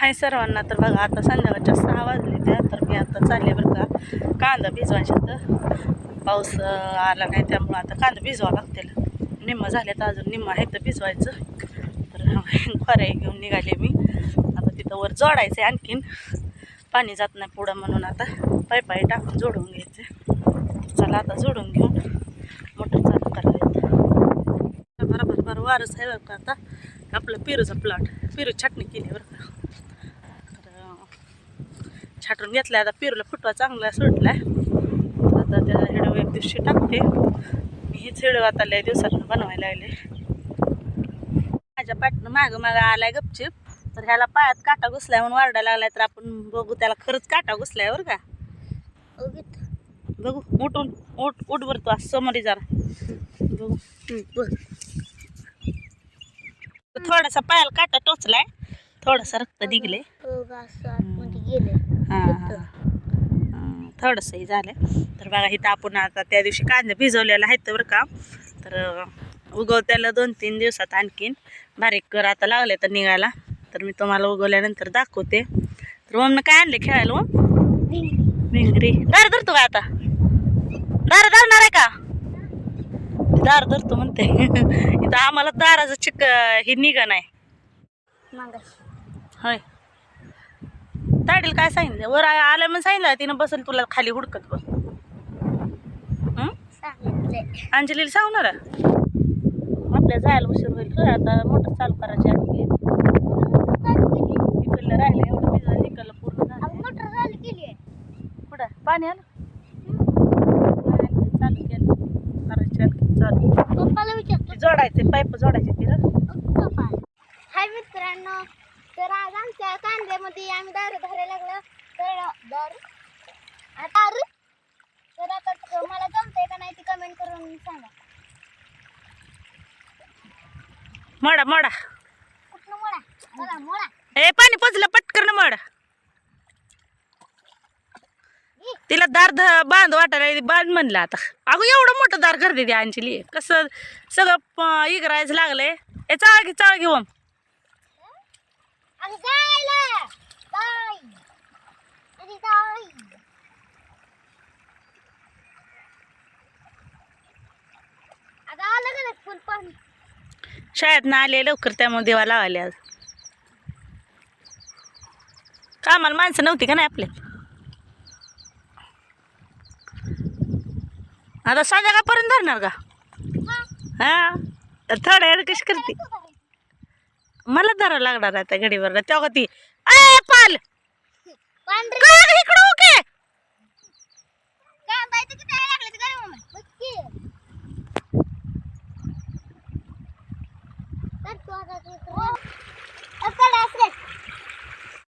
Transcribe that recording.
हाय सर्वांना. तर बघा आता संध्याकाळच्या सहा वाजले त्या तर मी आता चालले बरं का कांदा भिजवायच्या तर. पाऊस आला नाही त्यामुळं आता कांदा भिजवा लागतील. निम्म झाले तर अजून निम्म आहे तर भिजवायचं. तर खोऱ्या घेऊन निघाले मी. आता तिथं वर जोडायचं आहे आणखीन. पाणी जात नाही पुढं म्हणून आता. पाय पाय टाकून जोडून घ्यायचं. चला आता जोडून घेऊन मोटर चालू करायचं बरोबर बरं वारस आहे बरं का आता आपलं पिरूचा प्लॉट पेरू छाटणी केली बरं का. छाटून घेतला आता पेरूला फुटवा चांगला सुटला आता त्या हिडव एक दिवशी टाकते. मी हीच हिडव आता लय दिवसातून बनवायला लागले. माझ्या पाटनं मागं मागं आलाय गपचिप. तर ह्याला पायात काटा घुसलाय म्हणून वारडायला लागलाय तर आपण बघू त्याला खरंच काटा घुसलाय बरं का. बघू उठून उठ उठ बरं तू असं समोर जरा. बघू. बर. थोडासा पायाला काटा टोचलाय. थोडासा रक्त निघले हां हां थोडंसंही झालं. तर बघा इथं आपण आता त्या दिवशी कांदे भिजवलेला आहेत बरं का. तर उगवत्याला दोन तीन दिवसात आणखीन बारीक कर आता लागले तर निघायला. तर मी तुम्हाला उगवल्यानंतर दाखवते. तर मग काय आणले खेळायला मग भिंगरी. दार धरतो का आता? दार धरणार आहे का? दार धरतो म्हणते. इथं आम्हाला दाराचं चिक हे निघा नाही होय. ताडील काय सांगितलं? वर आलं म्हणून सांगितलं तिनं बसल तुला खाली हुडकत बघ? अंजलीला सांगणार आपल्या जायला उशीर होईल रे आता मोटर चालू करायची आणखी. इकडलं राहिलं एवढं भिजलं इकडलं पूर्ण झालं पुढं पाणी आलं? चालू केलं. करायची चालू. ती जोडायचे पाईप जोडायचे तिला. हाय मित्रांनो तर आज आमच्या कांद्यामध्ये आम्ही दारू धरायला लागलो. तर दारू? आ, दारू? तर आता मला जमतंय का नाही ते कमेंट करून सांगा. मोडा मोडा. कुठनं मोडा? मला मोडा. ए पाणी पोचलं पटकन मोडा. तिला दार ध बांध वाटायला बांध म्हणलं आता. अगं एवढं मोठं दार करते ती अंजली कसं सगळं इगरायचं लागलंय. ए चाळ घे चाळ घेऊन आणि जायला. जाय आणि जाय आता आलं का नाही फुल पाणी? शाळेत ना आले लवकर त्यामुळे देवा लावायले आज. कामाला माणसं नव्हती का नाही आपल्या आता संध्याकाळपर्यंत धरणार का? हा. तर थोड्या वेळ कशी करते? मला धरावं लागणार आता गडीवर तेव्हा ती अय पाल! पांढरी. का ग इकडं ओके